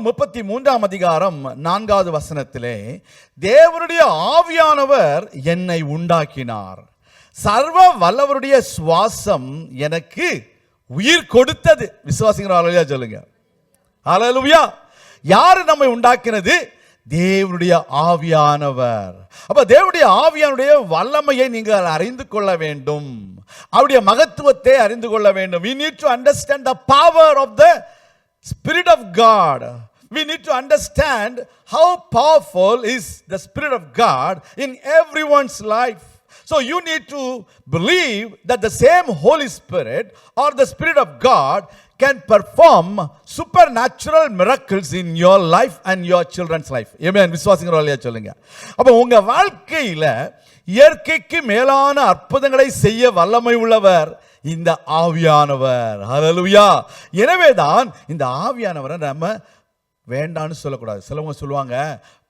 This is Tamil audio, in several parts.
முப்பத்தி மூன்றாம் அதிகாரம் நான்காவது வசனத்திலே தேவனுடைய ஆவியானவர் என்னை உண்டாக்கினார். சர்வ வல்லவருடைய சுவாசம் எனக்கு உயிர் கொடுத்தது. விசுவாசிங்கிற அலையா சொல்லுங்க. அலலுவியா யாரு நம்மை உண்டாக்கினது? தேவனுடைய ஆவியானவர். அப்ப தேவனுடைய ஆவியானுடைய வல்லமையை நீங்கள் அறிந்து கொள்ள வேண்டும். அவருடைய மகத்துவத்தை அறிந்து கொள்ள வேண்டும். We need to understand the power of the spirit of God we need to understand how powerful is the spirit of god in everyone's life so you need to believe that the same Holy Spirit or the Spirit of God can perform supernatural miracles in your life and your children's life. Amen. விசுவாசிக்கிறோம் இல்லையா சொல்லுங்க அப்ப உங்க வாழ்க்கையில இயற்கைக்கு மேலான அற்புதங்களை செய்ய வல்லமை உள்ளவர் இந்த ஆவியானவர் ஹalleluya எனவே தான் இந்த ஆவியானவரை நம்ம வேண்டான்னு சொல்லக்கூடாது. சிலவங்க சொல்லுவாங்க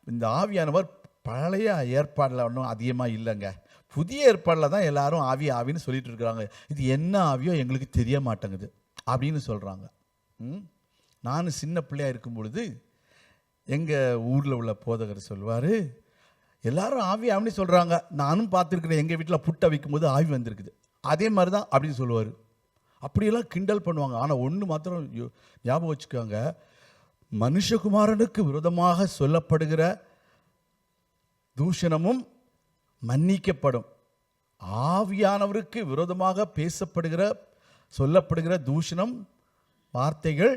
இந்த ஆவியானவர் பழைய ஏற்பாடில் ஒன்றும் அதிகமாக இல்லைங்க. புதிய ஏற்பாடில் தான் எல்லாரும் ஆவி ஆவின்னு சொல்லிட்டு இருக்கிறாங்க. இது என்ன ஆவியோ எங்களுக்கு தெரிய மாட்டேங்குது அப்படின்னு சொல்கிறாங்க ம்? நான் சின்ன பிள்ளையா இருக்கும் பொழுது எங்கள் ஊரில் உள்ள போதகர் சொல்வார் எல்லாரும் ஆவி ஆவின்னு சொல்கிறாங்க நானும் பார்த்துருக்குறேன் எங்கள் வீட்டில் புட்டை வைக்கும்போது ஆவி வந்திருக்குது. அதே மாதிரி தான் அப்படின்னு சொல்லுவார். அப்படியெல்லாம் கிண்டல் பண்ணுவாங்க. ஆனால் ஒன்று மாத்திரம் ஞாபகம் வச்சுக்கோங்க. மனுஷகுமாரனுக்கு விரோதமாக சொல்லப்படுகிற தூஷணமும் மன்னிக்கப்படும். ஆவியானவருக்கு விரோதமாக பேசப்படுகிற சொல்லப்படுகிற தூஷணம் வார்த்தைகள்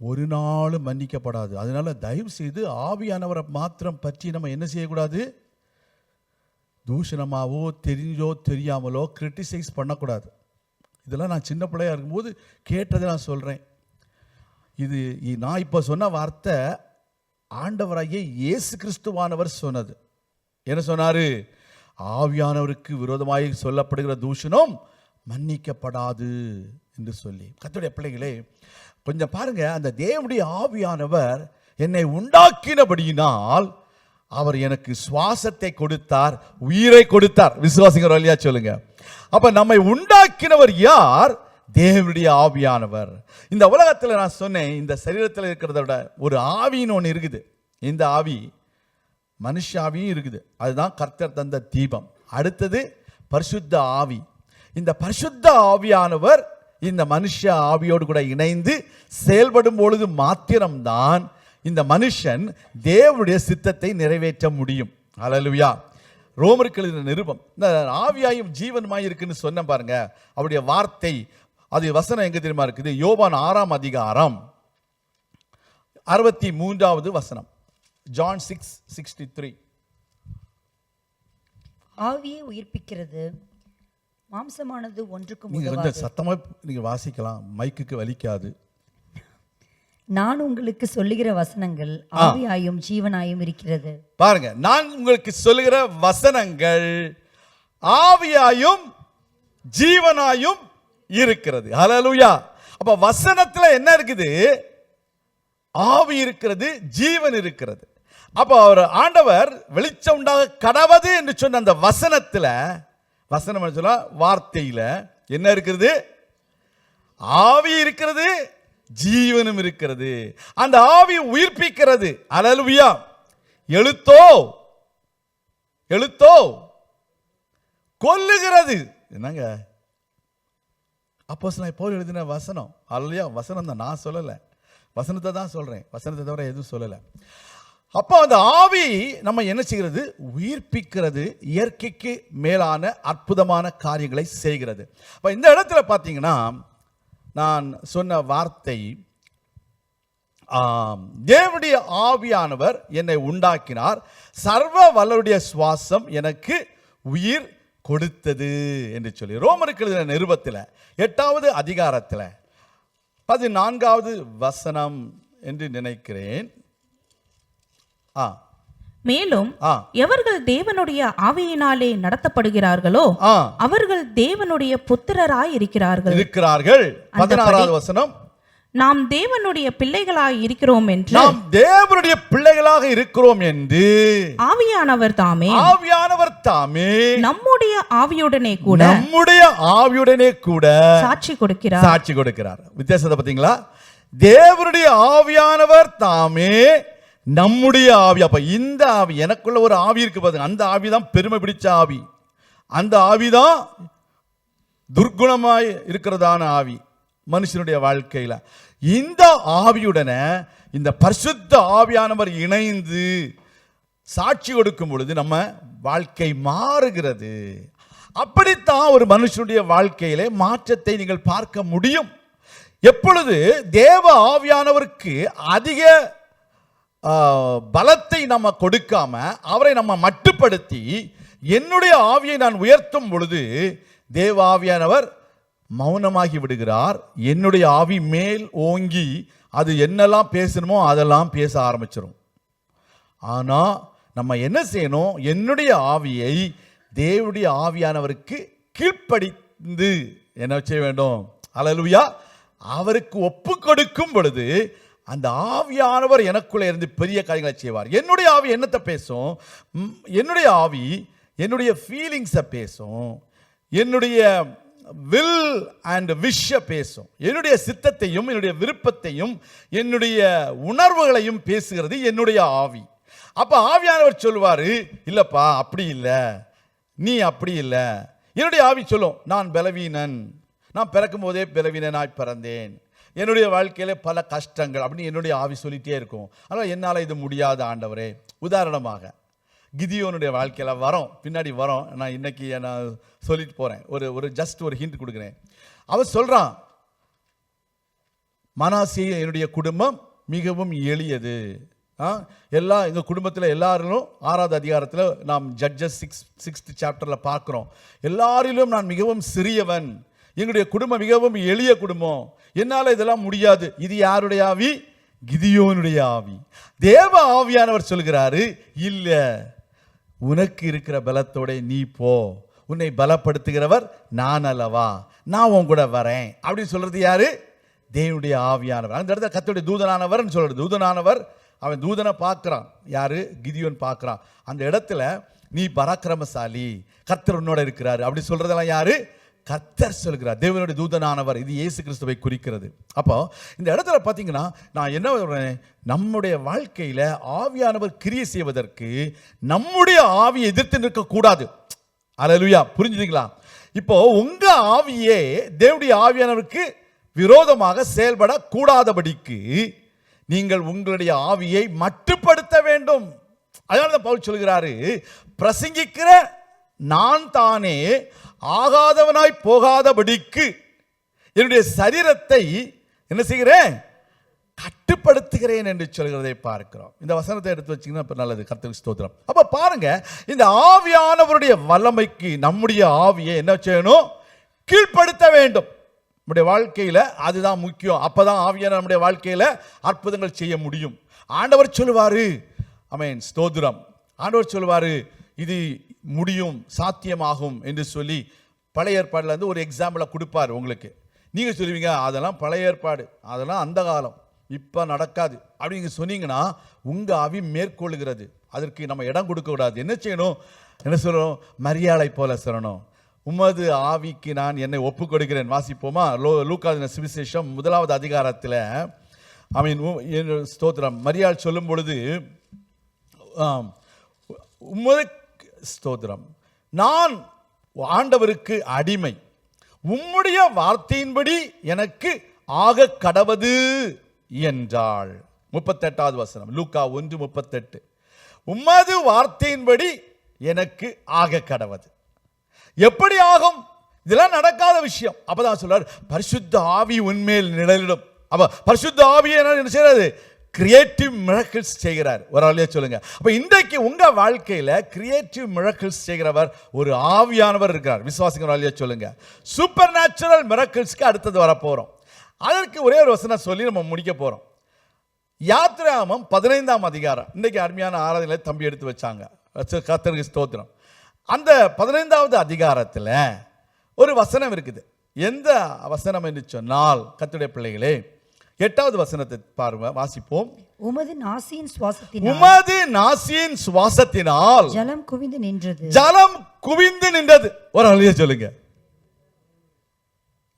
ஒரு நாளும் மன்னிக்கப்படாது. அதனால் தயவு செய்து ஆவியானவரை மாத்திரம் பற்றி நம்ம என்ன செய்யக்கூடாது? தூஷணமாகவோ தெரிஞ்சோ தெரியாமலோ கிரிட்டிசைஸ் பண்ணக்கூடாது. இதெல்லாம் நான் சின்ன பிள்ளையா இருக்கும்போது கேட்டதை நான் சொல்கிறேன் இது நான் இப்போ சொன்ன வார்த்தை ஆண்டவராகிய இயேசு கிறிஸ்துவானவர் சொன்னது. என்ன சொன்னார்? ஆவியானவருக்கு விரோதமாக சொல்லப்படுகிற தூஷணம் மன்னிக்கப்படாது என்று சொல்லி. கத்துடைய பிள்ளைகளே கொஞ்சம் பாருங்க. அந்த தேவனுடைய ஆவியானவர் என்னை உண்டாக்கினபடியினால் அவர் எனக்கு சுவாசத்தை கொடுத்தார் உயிரை கொடுத்தார். விசுவாசிங்கிற வழியா சொல்லுங்க. அப்ப நம்மை உண்டாக்கினவர் யார்? தேவனுடைய ஆவியானவர். இந்த உலகத்தில் நான் சொன்னேன் இந்த சரீரத்தில் இருக்கிறத விட ஒரு ஆவின்னு ஒன்று இருக்குது. இந்த ஆவி மனுஷ ஆவியும் இருக்குது. அதுதான் கர்த்தர் தந்த தீபம். அடுத்தது பரிசுத்த ஆவி. இந்த பரிசுத்த ஆவியானவர் இந்த மனுஷ ஆவியோடு கூட இணைந்து செயல்படும் பொழுது மாத்திரம்தான் இந்த மனுஷன் தேவனுடைய சித்தத்தை நிறைவேற்ற முடியும். அலலுவியா ரோமருக்கு எழுதின நிருபம் இந்த ஆவியாயும் ஜீவனுமாய் இருக்குன்னு சொன்ன பாருங்க அவருடைய வார்த்தை அது வசனம் எங்க தெரியுமா இருக்குது? யோவான் ஆறாம் அதிகாரம். அறுபத்தி மூன்றாவது வசனம். ஜான் சிக்ஸ் சிக்ஸ்டி த்ரீ ஆவியை உயிர்ப்பிக்கிறது மாம்சமானது ஒன்றுக்கும் நீங்க உதவாது. கொஞ்சம் சத்தமா நீங்க வாசிக்கலாம். மைக்குக்கு வலிக்காது. நான் உங்களுக்கு சொல்லுகிற வசனங்கள் ஆவியாயும் ஜீவனாயும் இருக்கிறது. பாருங்க நான் உங்களுக்கு சொல்லுகிற வசனங்கள் ஆவியாயும் ஜீவனாயும் இருக்கிறது. ஹalleluya அப்ப வசனத்துல என்ன இருக்குது? ஆவி இருக்கிறது ஜீவன் இருக்கிறது. அப்போ அவர் ஆண்டவர் வெளிச்சம் உண்டாக கடவது என்று சொன்ன அந்த வசனத்தில் வசனம் சொல்ல வார்த்தையில் என்ன இருக்கிறது? ஆவி இருக்கிறது ஜீவனும் இருக்கிறது. அந்த ஆவி உயிர்ப்பிக்கிறது. அலலுவியா எழுத்தோ? எழுத்தோ? கொல்லுகிறது. என்னங்க? அப்போ இப்போ எழுதின வசனம் அல்லையா வசனம் தான். நான் சொல்லலை. வசனத்தை தான் சொல்கிறேன் வசனத்தை தவிர எதுவும் சொல்லலை. அப்போ அந்த ஆவி நம்ம என்ன செய்கிறது? உயிர்ப்பிக்கிறது. இயற்கைக்கு மேலான அற்புதமான காரியங்களை செய்கிறது. அப்போ இந்த இடத்துல பார்த்தீங்கன்னா நான் சொன்ன வார்த்தை ஆம், தேவனுடைய ஆவியானவர் என்னை உண்டாக்கினார். சர்வ வல்லருடைய சுவாசம் எனக்கு உயிர் கொடுத்தது என்று சொல்லி ரோமருக்கு எழுதின நிருபத்தில் எட்டாவது அதிகாரத்தில் பதினான்காவது வசனம் என்று நினைக்கிறேன். ஆ. மேலும் எவர்கள் தேவனுடைய ஆவியினாலே நடத்தப்படுகிறார்களோ அவர்கள் தேவனுடைய புத்திரராய் இருக்கிறார்கள். இருக்கிறார்கள் பதினாறாவது வசனம் நாம் தேவனுடைய பிள்ளைகளாய் இருக்கிறோம் என்று நாம் தேவனுடைய பிள்ளைகளாக இருக்கிறோம் என்று ஆவியானவர் தாமே. ஆவியானவர் தாமே. நம்முடைய ஆவியுடனே கூட நம்முடைய ஆவியுடனே கூட சாட்சி கொடுக்கிறார். சாட்சி கொடுக்கிறார். வித்தியாசத்தை பார்த்தீங்களா? தேவனுடைய ஆவியானவர் தாமே. நம்முடைய ஆவி. அப்ப இந்த ஆவி எனக்குள்ள ஒரு ஆவி இருக்கு பாருங்க. அந்த ஆவி தான் பெருமை பிடிச்ச ஆவி. அந்த ஆவி தான் துர்குணமாய் இருக்கிறதான ஆவி. மனுஷனுடைய வாழ்க்கையில். இந்த ஆவியுடனே இந்த பரிசுத்த ஆவியானவர் இணைந்து சாட்சி கொடுக்கும் பொழுது நம்ம வாழ்க்கை மாறுகிறது. அப்படித்தான் ஒரு மனுஷனுடைய வாழ்க்கையிலே மாற்றத்தை நீங்கள் பார்க்க முடியும். எப்பொழுது தேவ ஆவியானவருக்கு அதிக பலத்தை நம்ம கொடுக்காம அவரை நம்ம மட்டுப்படுத்தி என்னுடைய ஆவியை நான் உயர்த்தும் பொழுது தேவ ஆவியானவர் மௌனமாகி விடுகிறார். என்னுடைய ஆவி மேல் ஓங்கி அது என்னெல்லாம் பேசணுமோ அதெல்லாம் பேச ஆரம்பிச்சிடும் ஆனால் நம்ம என்ன செய்யணும்? என்னுடைய ஆவியை தேவனுடைய ஆவியானவருக்கு கீழ்ப்படிந்து என்ன செய்ய வேண்டும்? அலலுயா அவருக்கு ஒப்பு கொடுக்கும் பொழுது அந்த ஆவியானவர் எனக்குள்ளே இருந்து பெரிய காரியங்களை செய்வார். என்னுடைய ஆவி என்னத்தை பேசும்? என்னுடைய ஆவி என்னுடைய ஃபீலிங்ஸை பேசும். என்னுடைய வில் அண்ட் விஷ பேசும். என்னுடைய சித்தத்தையும் என்னுடைய விருப்பத்தையும் என்னுடைய உணர்வுகளையும் பேசுகிறது என்னுடைய ஆவி. அப்போ ஆவியானவர் சொல்லுவார் இல்லைப்பா அப்படி இல்லை. நீ அப்படி இல்லை. என்னுடைய ஆவி சொல்லும் நான் பலவீனன். நான் பிறக்கும் போதே பலவீனனாய் பிறந்தேன். என்னுடைய வாழ்க்கையில் பல கஷ்டங்கள் அப்படின்னு என்னுடைய ஆவி சொல்லிகிட்டே இருக்கும். ஆனால் என்னால் இது முடியாத ஆண்டவரே. உதாரணமாக கிதியோனுடைய வாழ்க்கையில் வரோம். பின்னாடி வரோம். நான் இன்னைக்கு நான் சொல்லிட்டு போகிறேன் ஒரு ஒரு ஜஸ்ட் ஒரு ஹிண்ட் கொடுக்குறேன். அவன் சொல்கிறான் மனாசி என்னுடைய குடும்பம் மிகவும் எளியது. ஆ, எல்லா எங்கள் குடும்பத்தில் எல்லாரிலும் ஆறாவது அதிகாரத்தில் நாம் ஜட்ஜஸ் சிக்ஸ் சிக்ஸ்த் சாப்டரில் பார்க்குறோம். எல்லாரிலும் நான் மிகவும் சிறியவன். எங்களுடைய குடும்பம் மிகவும் எளிய குடும்பம். என்னால் இதெல்லாம் முடியாது. இது யாருடைய ஆவி? கிதியோனுடைய ஆவி. தேவ ஆவியானவர் சொல்கிறாரு இல்லை. உனக்கு இருக்கிற பலத்தோட நீ போ. உன்னை பலப்படுத்துகிறவர் நான் அல்லவா? நான் உன் கூட வரேன். அப்படின்னு சொல்றது யாரு? தேவனுடைய ஆவியானவர். அந்த இடத்துல கத்தோடைய தூதனானவர்னு சொல்றது. தூதனானவர் அவன் தூதனை பார்க்குறான். யாரு? கிதியோன் பார்க்குறான். அந்த இடத்துல நீ பராக்கிரமசாலி கர்த்தர் உன்னோட இருக்கிறாரு. அப்படி சொல்றதெல்லாம் யாரு? கத்தர் சொல்கிறார். தேவனுடைய தூதனானவர் இது இயேசு கிறிஸ்துவை குறிக்கிறது. அப்போ இந்த இடத்துல பார்த்தீங்கன்னா நான் என்ன சொல்றேன்? நம்முடைய வாழ்க்கையில ஆவியானவர் கிரியை செய்வதற்கு நம்முடைய ஆவியை எதிர்த்து நிற்கக்கூடாது. அலலுயா புரிஞ்சுதுங்களா? இப்போ உங்கள் ஆவியே தேவனுடைய ஆவியானவருக்கு விரோதமாக செயல்படக்கூடாதபடிக்கு நீங்கள் உங்களுடைய ஆவியை மட்டுப்படுத்த வேண்டும். அதனால தான் பவுல் சொல்கிறாரு பிரசங்கிக்கிற நான் தானே ஆகாதவனாய் போகாதபடிக்கு என்னுடைய சரீரத்தை என்ன செய்கிறேன்? கட்டுப்படுத்துகிறேன் என்று சொல்கிறதை பார்க்கிறோம். இந்த வசனத்தை எடுத்து வச்சிங்கன்னா இப்ப நல்லது. கர்த்தருக்கு ஸ்தோத்திரம். அப்போ பாருங்க இந்த ஆவியானவருடைய வல்லமைக்கு நம்முடைய ஆவியை என்ன செய்யணும்? கீழ்ப்படுத்த வேண்டும். நம்முடைய வாழ்க்கையில் அதுதான் முக்கியம். அப்பதான் ஆவியான நம்முடைய வாழ்க்கையில் அற்புதங்கள் செய்ய முடியும். ஆண்டவர் சொல்லுவார் ஐ மீன் ஸ்தோத்திரம். ஆண்டவர் சொல்லுவார் இது முடியும் சாத்தியமாகும் என்று சொல்லி பழைய ஏற்பாடுலேருந்து ஒரு எக்ஸாம்பிளை கொடுப்பார் உங்களுக்கு. நீங்கள் சொல்லுவீங்க அதெல்லாம் பழைய ஏற்பாடு. அதெல்லாம் அந்த காலம். இப்போ நடக்காது. அப்படி நீங்க சொன்னீங்கன்னா உங்கள் ஆவி மேற்கொள்ளுகிறது அதற்கு நம்ம இடம் கொடுக்கக்கூடாது என்ன செய்யணும்? என்ன சொல்லணும்? மரியாதை போல சொல்லணும். உமது ஆவிக்கு நான் என்னை ஒப்பு கொடுக்கிறேன் வாசிப்போமா? லோ லூக்காதின சுவிசேஷம் முதலாவது அதிகாரத்தில் ஐ மீன் ஸ்தோத்திரம். மரியாள் சொல்லும் பொழுது உமது ஸ்தோத்திரம். நான் ஆண்டவருக்கு அடிமை. உம்முடைய வார்த்தையின்படி எனக்கு ஆக கடவது என்றாள். முப்பத்தெட்டாவது வசனம். லூக்கா ஒன்று முப்பத்தெட்டு. உம்மது வார்த்தையின்படி எனக்கு ஆக கடவது. எப்படி ஆகும்? இதெல்லாம் நடக்காத விஷயம். அப்பதான் சொல்றாரு பரிசுத்த ஆவி உண்மையில் நிழலிடும். அப்ப பரிசுத்த ஆவியை என்ன செய்யறது? கிரியேட்டிவ் மிரக்கிள்ஸ் செய்கிறார். ஒரு ஆளையே சொல்லுங்க. அப்போ இன்றைக்கு உங்க வாழ்க்கையில கிரியேட்டிவ் மிரக்கிள்ஸ் செய்கிறவர் ஒரு ஆவியானவர் இருக்கிறார். விசுவாசிங்க ஒரு ஆளையே சொல்லுங்க. சூப்பர் நேச்சுரல் மிரக்கிள்ஸ்க்கு அடுத்தது வரப்போகிறோம் அதற்கு ஒரே ஒரு வசனம் சொல்லி நம்ம முடிக்க போகிறோம் யாத்ராமம் பதினைந்தாம் அதிகாரம். இன்றைக்கு அருமையான ஆராதனை தம்பி எடுத்து வச்சாங்க. கத்தருக்கு ஸ்தோத்திரம். அந்த பதினைந்தாவது அதிகாரத்தில் ஒரு வசனம் இருக்குது. எந்த வசனம் என்று சொன்னால் கத்துடைய பிள்ளைகளே எட்டாவது வசனத்தை பாருங்க வாசிப்போம். உமது நாசியின் சுவாசத்தினால் உமது நாசியின் சுவாசத்தினால் ஜலம் குவிந்து நின்றது. ஜலம் குவிந்து நின்றது. ஒரு அழிய சொல்லுங்க.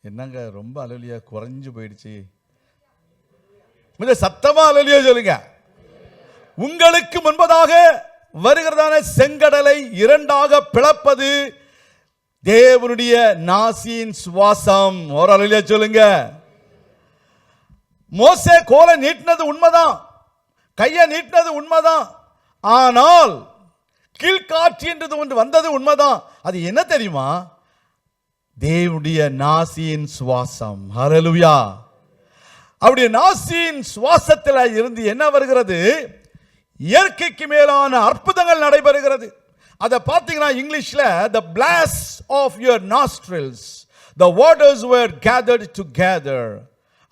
என்னங்க ரொம்ப அலுவலியா குறைஞ்சு போயிடுச்சு. கொஞ்சம் சத்தமா அல்லையா சொல்லுங்க. உங்களுக்கு முன்பதாக வருகிறதான செங்கடலை இரண்டாக பிளப்பது தேவனுடைய நாசியின் சுவாசம். ஒரு அலையில சொல்லுங்க. மோசே கோலை நீட்டினது உண்மைதான். கையை நீட்டினது உண்மைதான். ஆனால் கீழ்காட்சி என்றது ஒன்று வந்தது உண்மைதான். அது என்ன தெரியுமா? தேவனுடைய நாசியின் சுவாசம். ஹரலுயா அவருடைய நாசியின் சுவாசத்தில் இருந்து என்ன வருகிறது? இயற்கைக்கு மேலான அற்புதங்கள் நடைபெறுகிறது. அதை பார்த்தீங்கன்னா இங்கிலீஷில் the place of your nostrils the waters where were to gather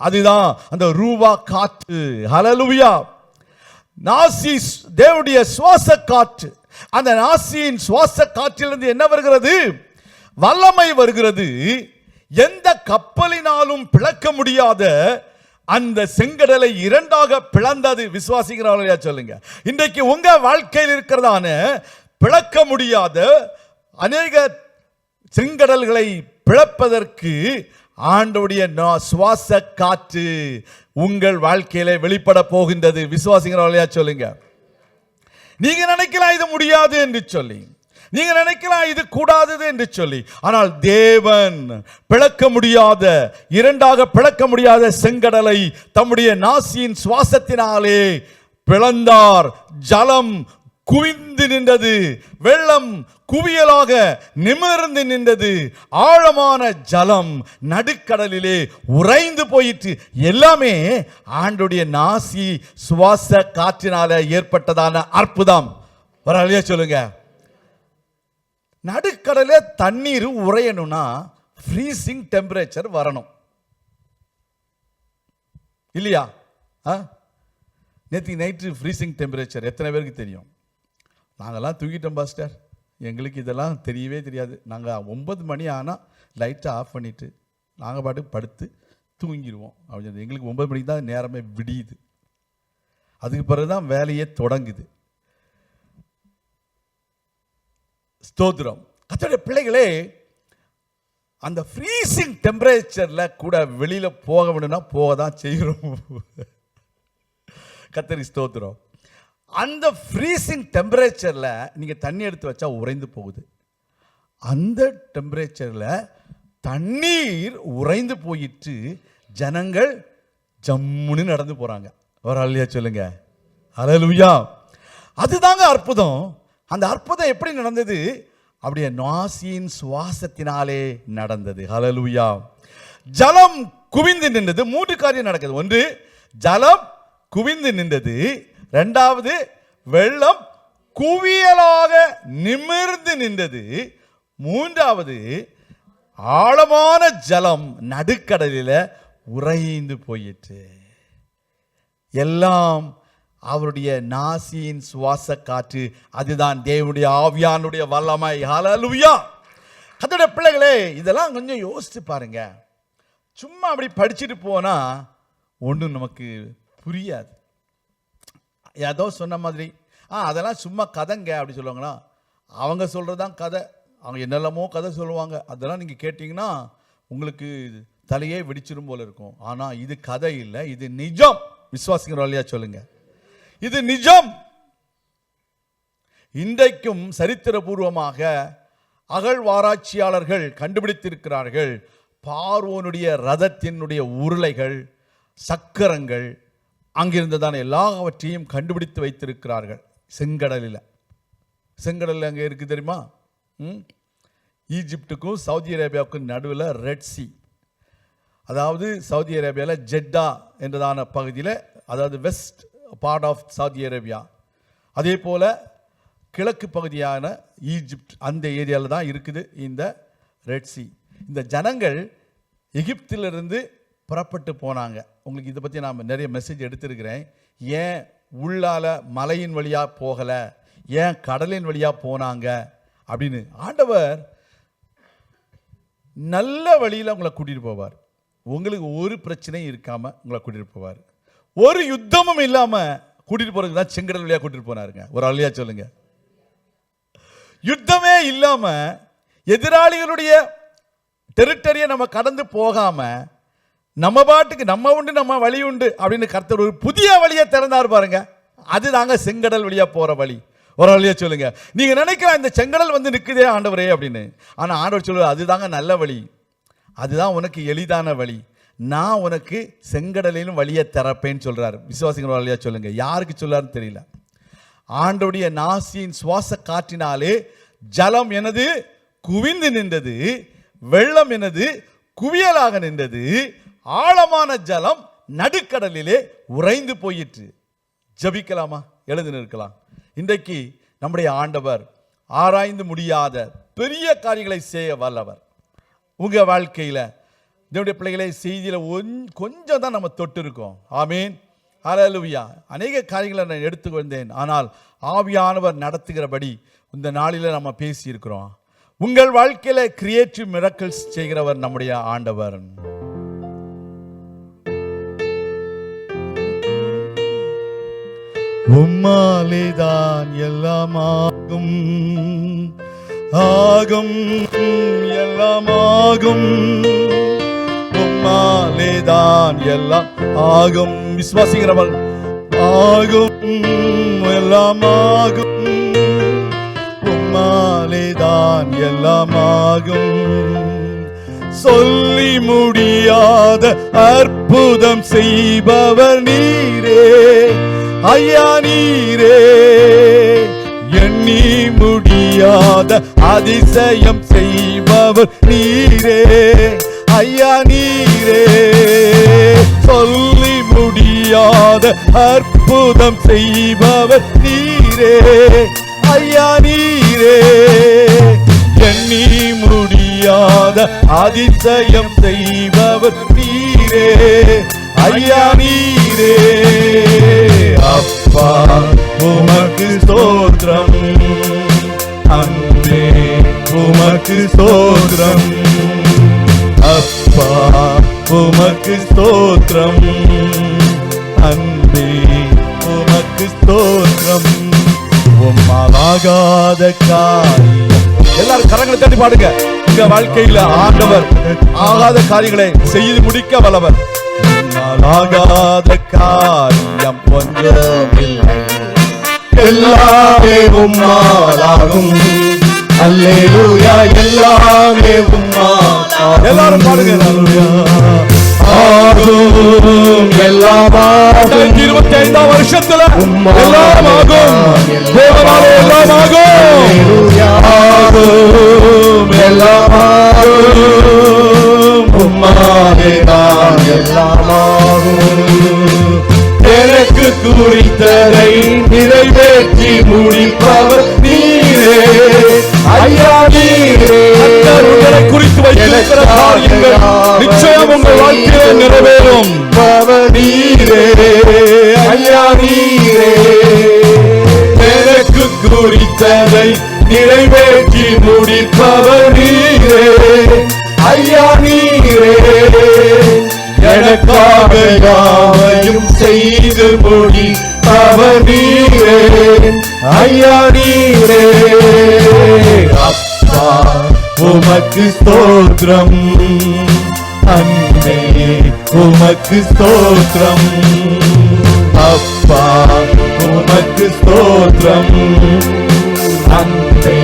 அதுதான் அந்த ரூவா காற்று. ஹலலுவியா நாசி தேவனுடைய சுவாச காற்று அந்த நாசியின் சுவாச காற்றிலிருந்து என்ன வருகிறது? வல்லமை வருகிறது. எந்த கப்பலினாலும் பிளக்க முடியாத அந்த செங்கடலை இரண்டாக பிளந்தது. விசுவாசிக்கிறார்களா சொல்லுங்க. இன்றைக்கு உங்க வாழ்க்கையில் இருக்கிறதான பிளக்க முடியாத அநேக செங்கடல்களை பிளப்பதற்கு ஆண்டவுடைய நா- சுவாச காற்று உங்கள் வாழ்க்கையில வெளிப்பட போகின்றது. விசுவாசிக்கிறவர்களையா சொல்லுங்க. நீங்க நினைக்கலாம் இது முடியாது என்று சொல்லி. நீங்க நினைக்கலாம் இது கூடாதது என்று சொல்லி. ஆனால் தேவன் பிளக்க முடியாத இரண்டாக பிளக்க முடியாத செங்கடலை தம்முடைய நாசியின் சுவாசத்தினாலே பிளந்தார். ஜலம் குவிந்து நின்றது. வெள்ளம் குவியலாக நிமிர்ந்து நின்றது. ஆழமான ஜலம் நடுக்கடலிலே உறைந்து போயிற்று. எல்லாமே ஆண்டுடைய நாசி சுவாச காற்றினால ஏற்பட்டதான அற்புதம். வரலையா சொல்லுங்க. நடுக்கடலே தண்ணீர் உறையணும்னா ஃப்ரீசிங் டெம்பரேச்சர் வரணும். இல்லையா? ஆ? நேற்று நைட்டு ஃப்ரீசிங் டெம்பரேச்சர் எத்தனை பேருக்கு தெரியும்? நாங்கெல்லாம் தூங்கிட்டோம் பாஸ்டர். எங்களுக்கு இதெல்லாம் தெரியவே தெரியாது. நாங்கள் ஒன்பது மணி ஆனால் லைட்டை ஆஃப் பண்ணிவிட்டு நாங்கள் பாட்டுக்கு படுத்து தூங்கிடுவோம். அப்படின்னு எங்களுக்கு ஒன்பது மணிக்கு தான் நேரமே விடியுது. அதுக்கு பிறகு தான் வேலையே தொடங்குது. ஸ்தோத்திரம். கத்தோடைய பிள்ளைகளே அந்த ஃப்ரீசிங் டெம்பரேச்சரில் கூட வெளியில் போக வேணும்னா போக தான் செய்கிறோம் கத்தரி ஸ்தோத்திரம். அந்த ஃப்ரீசிங் டெம்பரேச்சரில் நீங்கள் தண்ணி எடுத்து வச்சா உறைந்து போகுது. அந்த டெம்பரேச்சரில் தண்ணீர் உறைந்து போயிட்டு ஜனங்கள் ஜம்முன்னு நடந்து போகிறாங்க ஒரு அல்லையா சொல்லுங்க. அலலுயா அதுதாங்க அற்புதம். அந்த அற்புதம் எப்படி நடந்தது? அப்படியே நாசியின் சுவாசத்தினாலே நடந்தது. ஹலலுயா ஜலம் குவிந்து நின்றது. மூன்று காரியம் நடக்குது. ஒன்று ஜலம் குவிந்து நின்றது. ரெண்டாவது வெள்ளம் குவியலாக நிமிர்ந்து நின்றது. மூன்றாவது ஆழமான ஜலம் நடுக்கடலில் உறைந்து போயிற்று. எல்லாம் அவருடைய நாசியின் சுவாச காற்று அதுதான் தேவனுடைய ஆவியானுடைய வல்லமை. ஹalleluya அதோட பிள்ளைகளே இதெல்லாம் கொஞ்சம் யோசிச்சு பாருங்க. சும்மா அப்படி படிச்சுட்டு போனால் ஒன்றும் நமக்கு புரியாது. ஏதோ சொன்ன மாதிரி. ஆ அதெல்லாம் சும்மா கதைங்க அப்படி சொல்லுவாங்களா? அவங்க சொல்கிறது தான் கதை. அவங்க என்னெல்லாமோ கதை சொல்லுவாங்க. அதெல்லாம் நீங்கள் கேட்டிங்கன்னா உங்களுக்கு தலையே வெடிச்சிடும் போல இருக்கும். ஆனால் இது கதை இல்லை. இது நிஜம். விசுவாசிக்கிறோம் இல்லையா? சொல்லுங்க. இது நிஜம். இன்றைக்கும் சரித்திரபூர்வமாக அகழ்வாராய்ச்சியாளர்கள் கண்டுபிடித்திருக்கிறார்கள். பார்வோனுடைய ரதத்தினுடைய உருளைகள் சக்கரங்கள் அங்கிருந்ததான எல்லாவற்றையும் கண்டுபிடித்து வைத்திருக்கிறார்கள். செங்கடலில். செங்கடலில் அங்கே இருக்குது தெரியுமா? ம்? ஈஜிப்டுக்கும் சவுதி அரேபியாவுக்கும் நடுவில் ரெட் சி அதாவது சவுதி அரேபியாவில் ஜெட்டா என்றதான பகுதியில் அதாவது west part of Saudi Arabia. அதே போல் கிழக்கு பகுதியான ஈஜிப்ட் அந்த ஏரியாவில் தான் இருக்குது இந்த ரெட் சி இந்த ஜனங்கள் எகிப்திலிருந்து புறப்பட்டு போனாங்க. உங்களுக்கு இதை பற்றி நான் நிறைய மெசேஜ் எடுத்திருக்கிறேன். ஏன் உள்ளால மலையின் வழியாக போகலை? ஏன் கடலின் வழியாக போனாங்க? அப்படின்னு. ஆண்டவர் நல்ல வழியில் உங்களை கூட்டிகிட்டு போவார். உங்களுக்கு ஒரு பிரச்சனையும் இருக்காமல் உங்களை கூட்டிகிட்டு போவார். ஒரு யுத்தமும் இல்லாமல் கூட்டிகிட்டு போகிறதுக்கு தான் செங்கடல் வழியாக கூட்டிகிட்டு போனாருங்க. ஒரு அழியா சொல்லுங்கள் யுத்தமே இல்லாமல் எதிராளிகளுடைய டெரிட்டரியை நம்ம கடந்து போகாமல் நம்ம பாட்டுக்கு நம்ம உண்டு நம்ம வழி உண்டு அப்படின்னு கர்த்தர் ஒரு புதிய வழியை திறந்தார் பாருங்க. அதுதாங்க செங்கடல் வழியா போற வழி. ஒரு வழியாக சொல்லுங்க. நீங்க நினைக்கலாம் இந்த செங்கடல் வந்து நிற்குதே ஆண்டவரே அப்படின்னு. ஆனா ஆண்டவர் சொல்லுவார் அதுதாங்க நல்ல வழி. அதுதான் உனக்கு எளிதான வழி. நான் உனக்கு செங்கடலிலும் வழியை திறப்பேன்னு சொல்றாரு. விசுவாசிங்கிற வழியா சொல்லுங்க. யாருக்கு சொல்லாருன்னு தெரியல. ஆண்டவுடைய நாசியின் சுவாச காற்றினாலே ஜலம் எனது குவிந்து நின்றது வெள்ளம் எனது குவியலாக நின்றது ஆழமான ஜலம் நடுக்கடலிலே உறைந்து போயிற்று. ஜபிக்கலாமா? எழுந்து நிற்கலாம். இன்றைக்கு நம்முடைய ஆண்டவர் ஆராய்ந்து முடியாத பெரிய காரியங்களை செய்ய வல்லவர். உங்க வாழ்க்கையில் தேவனுடைய பிள்ளைகளை செய்தியில் ஒன்- கொஞ்சம் தான் நம்ம தொட்டு இருக்கோம். ஆமீன். அலலுவியா அநேக காரியங்களை நான் எடுத்து வந்தேன் ஆனால் ஆவியானவர் நடத்துகிறபடி இந்த நாளில் நம்ம பேசியிருக்கிறோம். உங்கள் வாழ்க்கையில் கிரியேட்டிவ் மிரக்கல்ஸ் செய்கிறவர் நம்முடைய ஆண்டவர். உம்மாலேதான் எல்லாம் ஆகும் ஆகும் எல்லாம் ஆகும் உம்மாலேதான் எல்லாம் ஆகும். விசுவாசிக்கிறவள் ஆகும் எல்லாம் ஆகும் உம்மாலேதான் எல்லாம் ஆகும் சொல்லி முடியாத அற்புதம் செய்பவர் நீரே. ஐயா நீரே எண்ணி முடியாத அதிசயம் செய்பவர் நீரே. ஐயா நீரே சொல்லி முடியாத அற்புதம் செய்பவர் நீரே. ஐயா நீரே எண்ணி முடியாத அதிசயம் செய்பவர் நீரே. ஐயா நீரே. அப்பா உமக்கு ஸ்தோத்திரம். அன்பே உமக்கு ஸ்தோத்திரம். அப்பா உமக்கு ஸ்தோத்திரம். அன்பே உமக்கு ஸ்தோத்திரம். உம்மாலாகாத காரியம். எல்லாரும் கரங்களை தட்டி பாடுங்க. உங்க வாழ்க்கையில ஆண்டவர் ஆகாத காரியங்களை செய்து முடிக்க வல்லவர். உம்மாலாகாத காரியம் ஒன்றுமில்லை. எல்லாமே உம்மாலாகும் அல்லேலூயா எல்லாமே உம்மாலாகும் எல்லாரும் பாடுங்க. ஆகும் எல்லாமாகும். இருபத்தி ஐந்தாம் வருஷத்துல எல்லாம் ஆகும் தேவனாலே எல்லாம் ஆகும் அல்லேலூயா ஆகும் எல்லாமாகும். உம்மாலே தான் எல்லாமாகும். எனக்கு குறித்ததை நிறைவேற்றி முடிப்பவர் நீரே. ஐயா நீரே. உங்களை குறித்து வைத்திருக்கிற காரியங்கள் நிச்சயம் உங்கள் வாழ்க்கையிலே நிறைவேறும். நீரே. ஐயா நீரே. எனக்கு குறித்ததை நிறைவேற்றி முடிப்பவர் நீரே. ஐயா நீரே எனக்காக யாவையும் செய்து மொழி அவர் நீரே. ஐயா நீரே அப்பா உமக்கு ஸ்தோத்திரம். அன்பே உமக்கு ஸ்தோத்திரம். அப்பா உமக்கு ஸ்தோத்திரம். அன்பே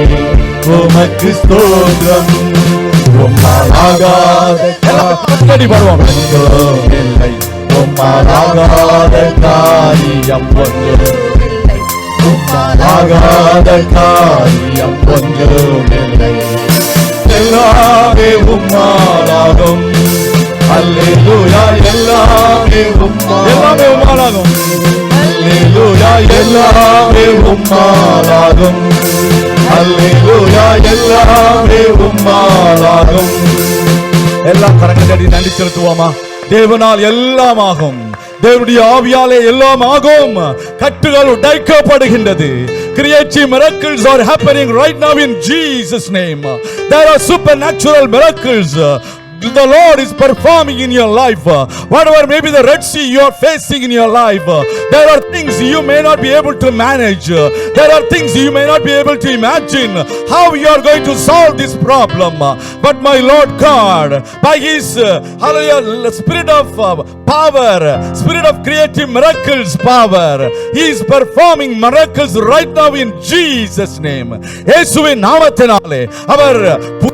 உமக்கு ஸ்தோத்திரம். உம்மாலாகாத கட்டி இல்லை உம்மாலாகாத காரியம் ஒன்று உம்மாலாகாத காரியம் ஒன்றுமில்லை எல்லாமே உம்மாலாகும் அல்லேலூயா எல்லாமே எல்லாமே உம்மாலாகும் அல்லேலூயா எல்லாமே உம்மாலாகும் அல்லேலூயா எல்லாமே உம்மாலாகும். எல்லாம் கரங்களை தட்டி நன்றி செலுத்துவோமா? தேவனால் எல்லாம் ஆகும் தேவனுடைய ஆவியாலே எல்லாம் ஆகும் கட்டுகள் உடைக்கப்படுகின்றது. Creative miracles are happening right now in Jesus name. There are supernatural miracles. the Lord is performing in your life, uh, whatever may be the Red Sea you are facing in your life, uh, there are things you may not be able to manage. uh, There are things you may not be able to imagine how you are going to solve this problem. uh, But my Lord God, by His uh, hallelujah, spirit of uh, power, spirit of creative miracles power, He is performing miracles right now in Jesus' name. இயேசுவின் நாமத்தினாலே அவர் புதிய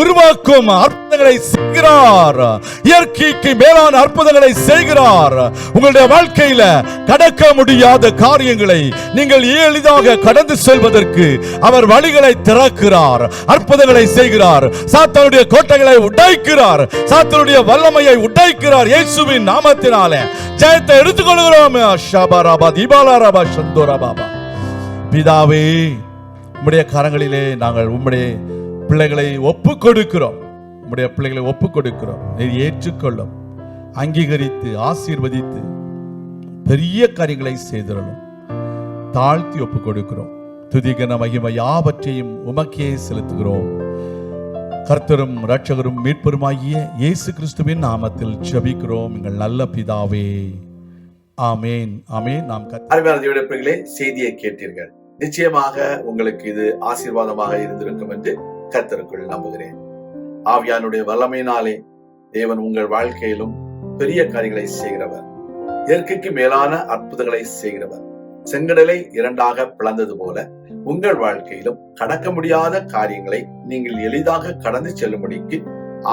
உருவாக்கும் அற்புதங்களை செய்கிறார். இயற்கைக்கு மேலான அற்புதங்களை செய்கிறார். உங்களுடைய வாழ்க்கையில கடக்க முடியாத காரியங்களை நீங்கள் எளிதாக கடந்து செல்வதற்கு அவர் வழிகளை திறக்கிறார். அற்புதங்களை செய்கிறார். சாத்தனுடைய கோட்டைகளை உடைக்கிறார். சாத்தனுடைய வல்லமையை உடைக்கிறார் இயேசுவின் நாமத்தினாலே. ஜெயத்தை எடுத்துக்கொள்கிறோம். ஷபராபா தீபாலாராபா சந்தோராபாபா பிதாவே உம்முடைய கரங்களிலே நாங்கள் உம்முடைய பிள்ளைகளை ஒப்பு கொடுக்கிறோம் நம்முடைய பிள்ளைகளை ஒப்பு கொடுக்கிறோம் நீர் ஏற்றுக்கொள்ளும். அங்கீகரித்து ஆசீர்வதித்து பெரிய காரியங்களை செய்திடணும். தாழ்த்தி ஒப்பு கொடுக்கிறோம் துதிகன மகிமை யாவற்றையும் உமக்கே செலுத்துகிறோம். கர்த்தரும் ரட்சகரும் மீட்பருமாகிய இயேசு கிறிஸ்துவின் நாமத்தில் ஜபிக்கிறோம். எங்கள் நல்ல பிதாவே. ஆமேன் ஆமேன். நாம் கர்த்த அருமையான செய்தியை கேட்டீர்கள். நிச்சயமாக உங்களுக்கு இது ஆசீர்வாதமாக இருந்திருக்கும் என்று கர்த்தருக்குள் நம்புகிறேன். ஆவியானுடைய வல்லமையினாலே தேவன் உங்கள் வாழ்க்கையிலும் பெரிய காரியங்களை செய்கிறவர். இயற்கைக்கு மேலான அற்புதங்களை செய்கிறவர். செங்கடலை இரண்டாக பிளந்தது போல உங்கள் வாழ்க்கையிலும் கடக்க முடியாத காரியங்களை நீங்கள் எளிதாக கடந்து செல்லும்படிக்கு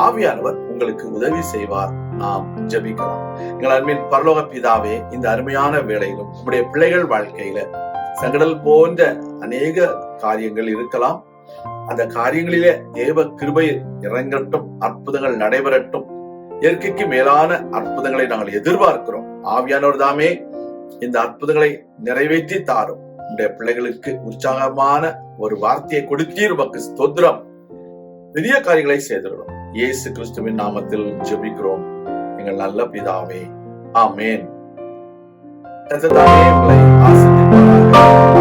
ஆவியானவர் உங்களுக்கு உதவி செய்வார். நாம் ஜபிக்கலாம் எங்கள் அன்பின் பரலோக பிதாவே இந்த அருமையான வேலையிலும் உங்களுடைய பிள்ளைகள் வாழ்க்கையில சங்கடல் போன்ற அநேக காரியங்கள் இருக்கலாம். அந்த காரியங்களிலே தேவ கிருபையில் இறங்கட்டும் அற்புதங்கள் நடைபெறட்டும். இயற்கைக்கு மேலான அற்புதங்களை நாங்கள் எதிர்பார்க்கிறோம். ஆவியானவர் தாமே இந்த அற்புதங்களை நிறைவேற்றி தாரும். உடைய பிள்ளைகளுக்கு உற்சாகமான ஒரு வார்த்தையை கொடுத்தீர். உமக்கு ஸ்தோத்திரம். பெரிய காரியங்களை செய்திடணும். இயேசு கிறிஸ்துவின் நாமத்தில் ஜெபிக்கிறோம். எங்கள் நல்ல பிதாவே ஆமேன். ஆசிரியர்